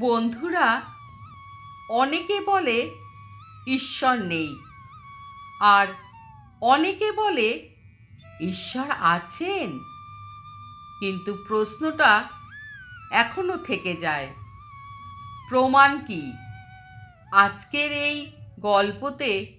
বন্ধুরা, অনেকে বলে ঈশ্বর নেই। আর অনেকে বলে ঈশ্বর আছেন। কিন্তু প্রশ্নটা এখনও থেকে যায়। প্রমাণ কি? আজকের এই গল্পতে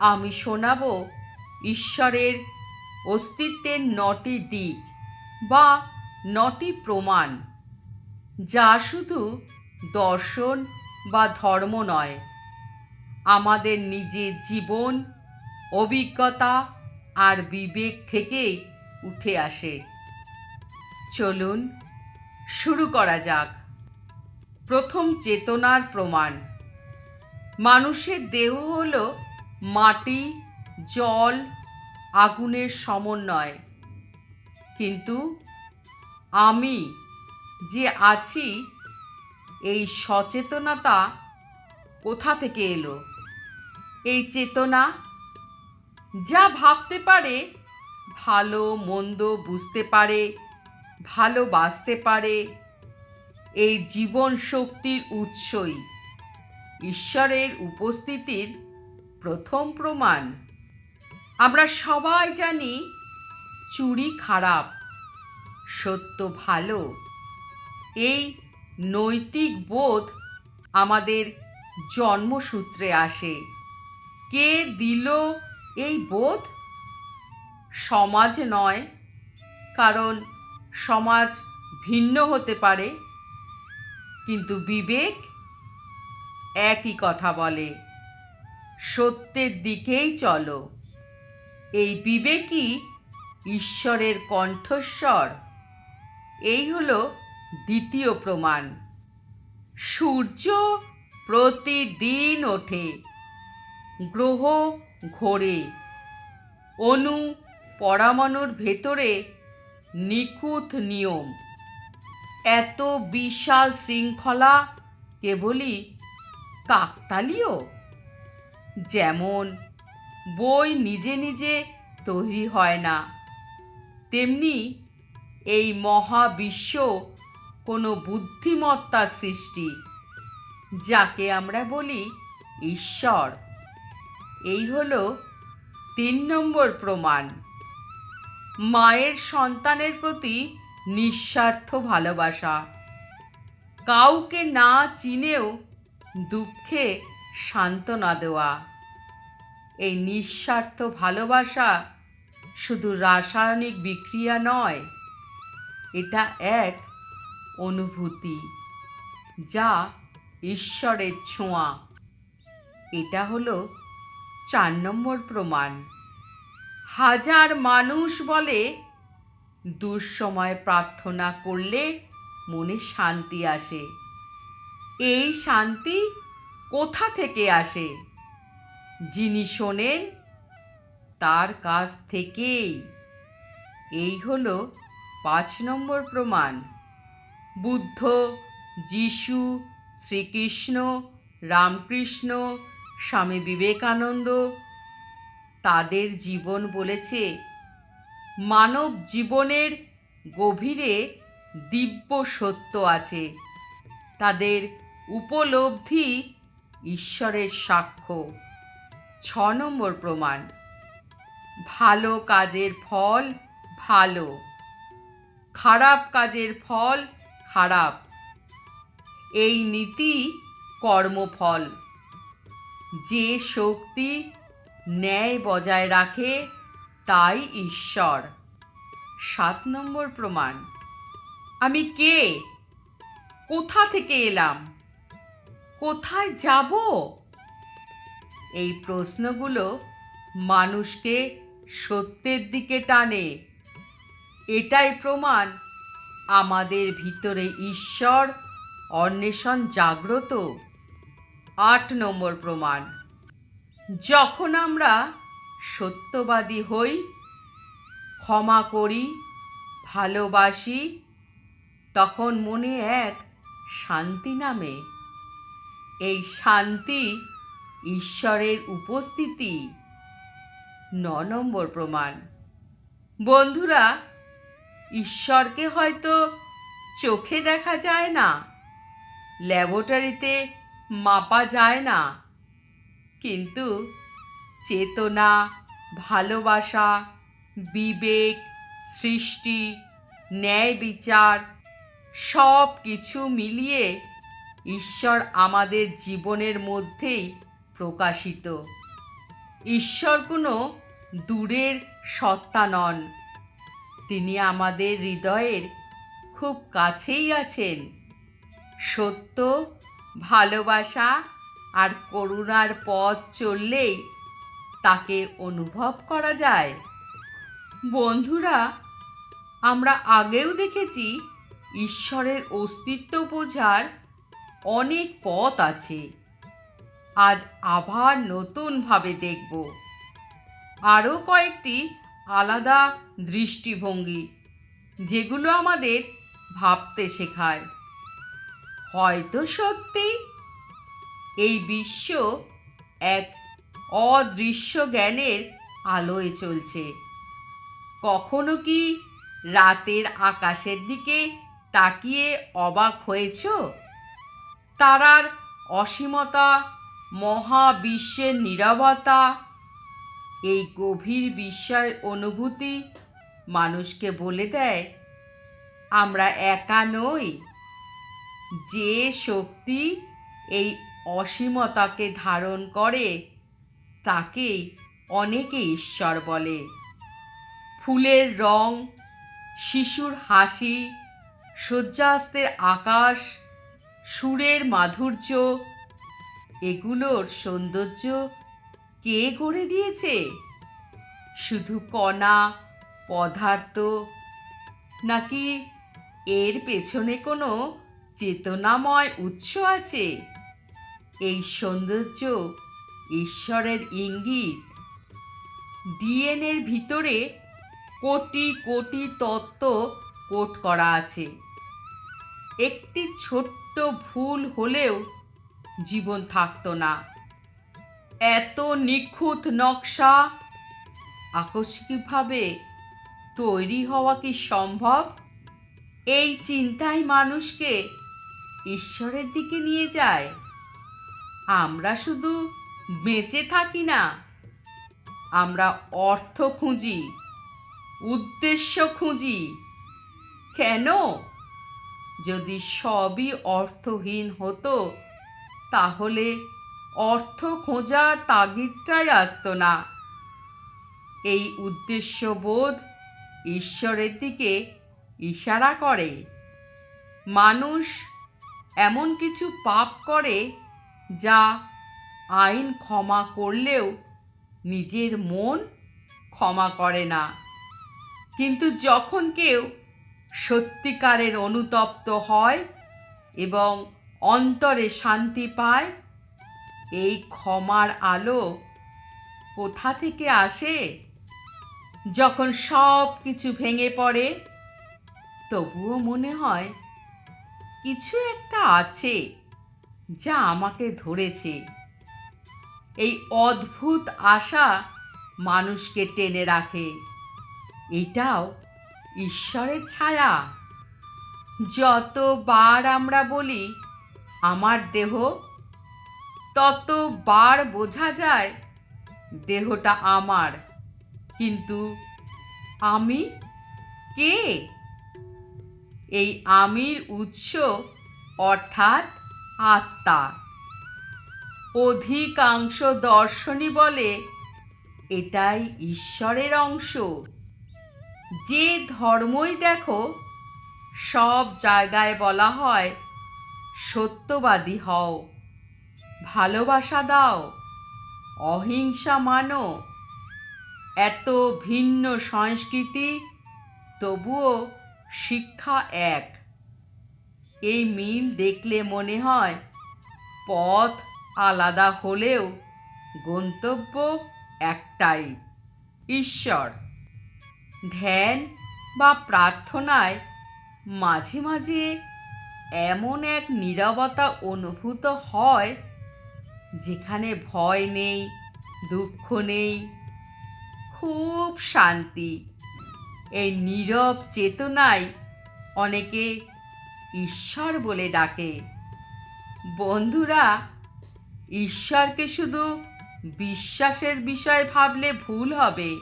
আমি শোনাব ঈশ্বরের অস্তিত্বের নটি দিক বা নটি প্রমাণ, যা শুধু দর্শন বা ধর্ম নয়। আমাদের নিজের জীবন, অভিজ্ঞতা আর বিবেক থেকেই উঠে আসে। চলুন শুরু করা যাক। প্রথম চেতনার প্রমাণ। মানুষের দেহ হল মাটি, জল, আগুনের সমন্বয়। কিন্তু আমি যে আছি এই সচেতনতা কোথা থেকে এলো? এই চেতনা যা ভাবতে পারে, ভালো, মন্দ বুঝতে পারে, ভালোবাসতে পারে, এই জীবন শক্তির উৎসই ঈশ্বরের উপস্থিতির প্রথম প্রমাণ। আমরা সবাই জানি চুরি খারাপ, সত্য ভালো, এই নৈতিক বোধ আমাদের জন্মসূত্রে আসে। কে দিল এই বোধ? সমাজ নয়, কারণ সমাজ ভিন্ন হতে পারে, কিন্তু বিবেক একই কথা বলে। সত্যের দিকেই চলো। এই বিবেকই ঈশ্বরের কণ্ঠস্বর। এই হলো দ্বিতীয় প্রমাণ। সূর্য প্রতিদিন ওঠে, গ্রহ ঘোরে অনু পরমাণুর ভেতরে নিখুঁত নিয়ম। এত বিশাল শৃঙ্খলা কেবলই কাকতালীয়। যেমন, বই নিজে নিজে তৈরি হয় না, তেমনি এই মহাবিশ্ব কোনো বুদ্ধিমত্তার সৃষ্টি, যাকে আমরা বলি ঈশ্বর। এই হল তিন নম্বর প্রমাণ। মায়ের সন্তানের প্রতি নিঃস্বার্থ ভালোবাসা। কাউকে না চিনেও দুঃখে সান্ত্বনা দেওয়া। এই নিঃস্বার্থ ভালোবাসা শুধু রাসায়নিক বিক্রিয়া নয়, এটা এক অনুভূতি, যা ঈশ্বরের ছোঁয়া। এটা হলো চার নম্বর প্রমাণ। হাজার মানুষ বলে, দুঃসময় প্রার্থনা করলে মনে শান্তি আসে। এই শান্তি কোথা থেকে আসে? যিনি শোনেন, তার কাছ থেকেই। এই হলো পাঁচ নম্বর প্রমাণ। বুদ্ধ, যিশু, শ্রীকৃষ্ণ, রামকৃষ্ণ, স্বামী বিবেকানন্দ। তাদের জীবন বলেছে, মানব জীবনের গভীরে দিব্য সত্য আছে। তাদের উপলব্ধি ঈশ্বরের সাক্ষ্য। ছ নম্বর প্রমাণ, ভালো কাজের ফল ভালো, খারাপ কাজের ফল খারাপ। এই নীতি কর্মফল। যে শক্তি ন্যায় বজায় রাখে, তাই ঈশ্বর। সাত নম্বর প্রমাণ। আমি কে? কোথা থেকে এলাম? কোথায় যাব? এই প্রশ্নগুলো মানুষকে সত্যের দিকে টানে। এটাই প্রমাণ আমাদের ভিতরে ঈশ্বর, অন্বেষণ জাগ্রত। আট নম্বর প্রমাণ। যখন আমরা সত্যবাদী হই, ক্ষমা করি, ভালোবাসি, তখন মনে এক শান্তি নামে। এই শান্তি ঈশ্বরের উপস্থিতি। ন নম্বর প্রমাণ। বন্ধুরা ঈশ্বরকে হয়তো চোখে দেখা যায় না, ল্যাবরেটরিতে মাপা যায় না। কিন্তু চেতনা, ভালোবাসা, বিবেক, সৃষ্টি, ন্যায় বিচার সব কিছু মিলিয়ে ঈশ্বর আমাদের জীবনের মধ্যেই প্রকাশিত। ঈশ্বর কোনো দূরের সত্তা নন। তিনি আমাদের হৃদয়ের খুব কাছেই আছেন। সত্য, ভালোবাসা আর করুণার পথ চললেই তাকে অনুভব করা যায়। বন্ধুরা, আমরা আগেও দেখেছি ঈশ্বরের অস্তিত্ব বোঝার অনেক পথ আছে। আজ আবার নতুনভাবে দেখব। আরও কয়েকটি আলাদা দৃষ্টিভঙ্গি, যেগুলো আমাদের ভাবতে শেখায়। হয়তো সত্যি এই বিশ্ব এক অদৃশ্য জ্ঞানের আলোয় চলছে। কখনো কি রাতের আকাশের দিকে তাকিয়ে অবাক হয়েছ? তারার অসীমতা, মহাবিশ্বের নীরবতা এই গভীর বিস্ময়ের অনুভূতি মানুষকে বলে দেয়, আমরা একা নই। যে শক্তি এই অসীমতাকে ধারণ করে, তাকেই অনেকে ঈশ্বর বলে। ফুলের রং, শিশুর হাসি, সূর্যাস্তের আকাশ, সুরের মাধুর্য, এগুলোর সৌন্দর্য কে গড়ে দিয়েছে? শুধু কণা, পদার্থ, নাকি এর পেছনে কোনো চেতনাময় উৎস আছে? এই সৌন্দর্য ঈশ্বরের ইঙ্গিত। ডিএনএর ভিতরে কোটি কোটি তত্ত্ব কোট করা আছে। একটি ছোট্ট ভুল হলেও জীবন থাকতো না। এত নিখুঁত নকশা। আকস্মিকভাবে তৈরি হওয়া কি সম্ভব? এই চিন্তাই মানুষকে ঈশ্বরের দিকে নিয়ে যায়। আমরা শুধু বেঁচে থাকি না, আমরা অর্থ খুঁজি, উদ্দেশ্য খুঁজি। কেন? যদি সবই অর্থহীন হতো, তাহলে অর্থ খোঁজার তাগিদটাই আসতো না। এই উদ্দেশ্যবোধ ঈশ্বরের দিকে ইশারা করে। মানুষ এমন কিছু পাপ করে যা আইন ক্ষমা করলেও নিজের মন ক্ষমা করে না। কিন্তু যখন কেউ সত্যিকারের অনুতপ্ত হয় এবং অন্তরে শান্তি পায় এই ক্ষমার আলো কোথা থেকে আসে? যখন সব কিছু ভেঙে পড়ে, তবুও মনে হয় কিছু একটা আছে যা আমাকে ধরেছে। এই অদ্ভুত আশা মানুষকে টেনে রাখে। এটাও ঈশ্বরের ছায়া। যতবার আমরা বলি, আমার দেহ ততবার বোঝা যায় দেহটা আমার। কিন্তু আমি কে? এই আমির উৎস অর্থাৎ আত্মা। অধিকাংশ দর্শনই বলে, এটাই ঈশ্বরের অংশ। যে ধর্মই দেখো, সব জায়গায় বলা হয় সত্যবাদী হও। ভালোবাসা দাও, অহিংসা মানো। এত ভিন্ন সংস্কৃতি, তবুও শিক্ষা এক। এই মিল দেখলে মনে হয় পথ আলাদা হলেও গন্তব্য একটাই, ঈশ্বর। ধ্যান বা প্রার্থনায় মাঝে মাঝে এমন এক নীরবতা অনুভূত হয় যেখানে ভয় নেই, দুঃখ নেই, খুব শান্তি। এই নীরব চেতনায় অনেকে ঈশ্বর বলে ডাকে। বন্ধুরা, ঈশ্বরকে শুধু বিশ্বাসের বিষয় ভাবলে ভুল হবে।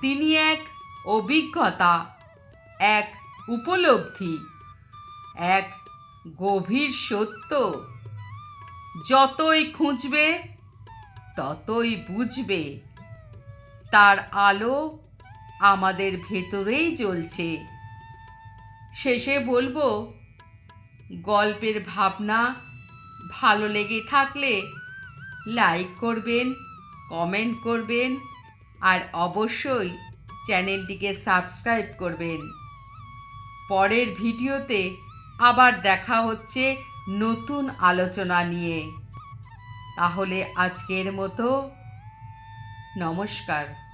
তিনি এক অভিজ্ঞতা, এক উপলব্ধি, এক গভীর সত্য। যতই খুঁজবে, ততই বুঝবে। তার আলো আমাদের ভেতরেই জ্বলছে। শেষে বলব, গল্পের ভাবনা ভালো লেগে থাকলে লাইক করবেন কমেন্ট করবেন, আর অবশ্যই চ্যানেলটিকে সাবস্ক্রাইব করবেন। পরের ভিডিওতে আবার দেখা হচ্ছে নতুন আলোচনা নিয়ে। তাহলে আজকের মতো নমস্কার।